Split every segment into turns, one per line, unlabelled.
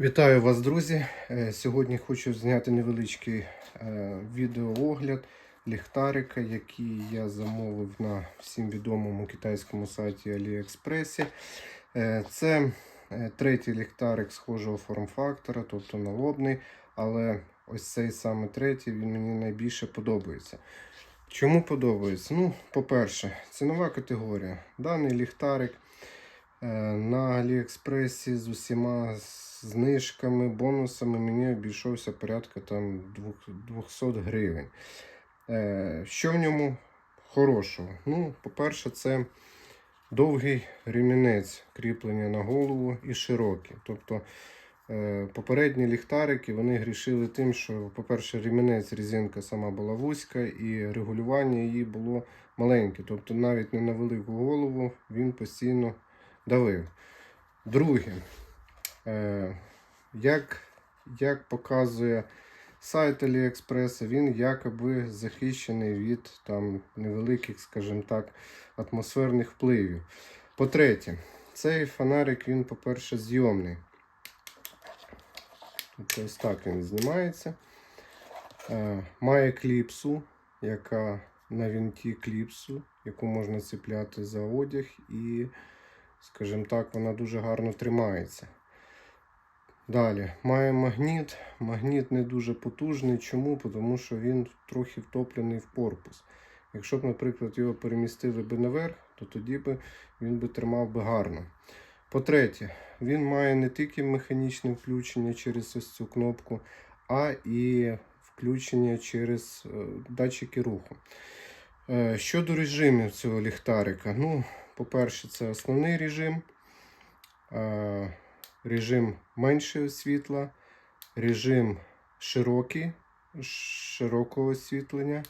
Вітаю вас, друзі! Е, Сьогодні хочу зняти невеличкий е, відеоогляд ліхтарика, який я замовив на всім відомому китайському сайті AliExpress. Е, Це третій ліхтарик схожого форм-фактора, тобто налобний, але ось цей саме третій він мені найбільше подобається. Чому подобається? Ну, по-перше, цінова категорія. Даний ліхтарик на Аліекспресі з усіма знижками, бонусами мені обійшовся порядка там 200 гривень. Е, Що в ньому хорошого? Ну, по-перше, це довгий ремінець кріплення на голову і широкий. Тобто е, попередні ліхтарики вони грішили тим, що, по-перше, ремінець резинка сама була вузька і регулювання її було маленьке. Тобто навіть не на велику голову він постійно давив. Друге, як, як показує сайт AliExpress, він якоби захищений від там, невеликих, скажімо так, атмосферних впливів. По-третє, цей фонарик, він, по-перше, зйомний. Ось так він знімається. Е, має кліпсу, яка на вінті кліпсу, яку можна цепляти за одяг, і, скажімо так, вона дуже гарно тримається. Далі має магніт. Магніт не дуже потужний. Чому? Тому що він трохи втоплений в корпус. Якщо б, наприклад, його перемістили би наверх, то тоді би він би тримав би гарно. По-третє, він має не тільки механічне включення через ось цю кнопку, а і включення через е, датчики руху. Е, Щодо режимів цього ліхтарика, ну, по-перше, це основний режим, е, режим меншого світла, режим широкий, широкого освітлення.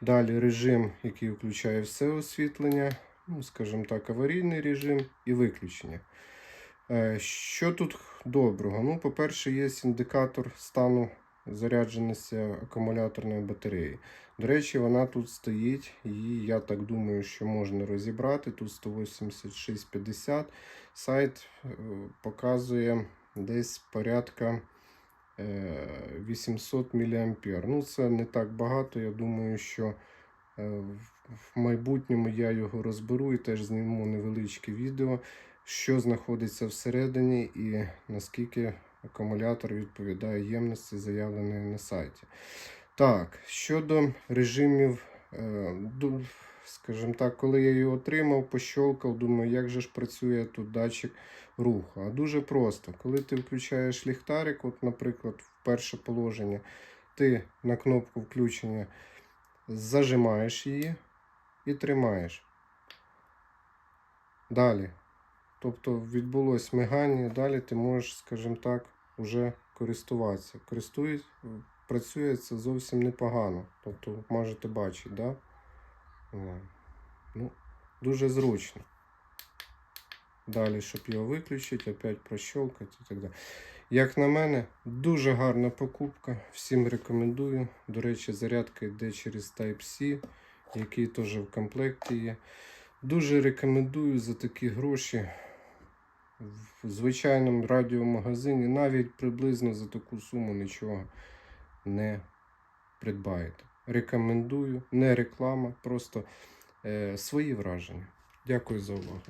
Далі режим, який включає все освітлення, ну, скажімо так, аварійний режим і виключення. Е, Що тут доброго? Ну, по-перше, є індикатор стану зарядженості акумуляторної батареї. До речі, вона тут стоїть, її, я так думаю, що можна розібрати. Тут 186,50. Сайт е, показує десь порядка е, 800 мА. Ну, це не так багато. Я думаю, що е, в майбутньому я його розберу і теж зніму невеличке відео, що знаходиться всередині і наскільки акумулятор відповідає ємності, заявленої на сайті. Так, щодо режимів, е, скажімо так, коли я його отримав, пощолкав, думаю, як же ж працює тут датчик руху. А дуже просто. Коли ти включаєш ліхтарик, от, наприклад, в перше положення, ти на кнопку включення зажимаєш її і тримаєш. Далі. Тобто відбулось мигання, далі ти можеш, скажімо так, уже користуватися. Користує, працює це зовсім непогано. Тобто, можете бачити, да? Ну, дуже зручно. Далі, щоб його виключити, опять прощолкати і так далі. Як на мене, дуже гарна покупка. Всім рекомендую. До речі, зарядка йде через Type-C, який теж в комплекті є. Дуже рекомендую за такі гроші в звичайному радіомагазині навіть приблизно за таку суму нічого не придбаєте. Рекомендую, не реклама, просто е, свої враження. Дякую за увагу.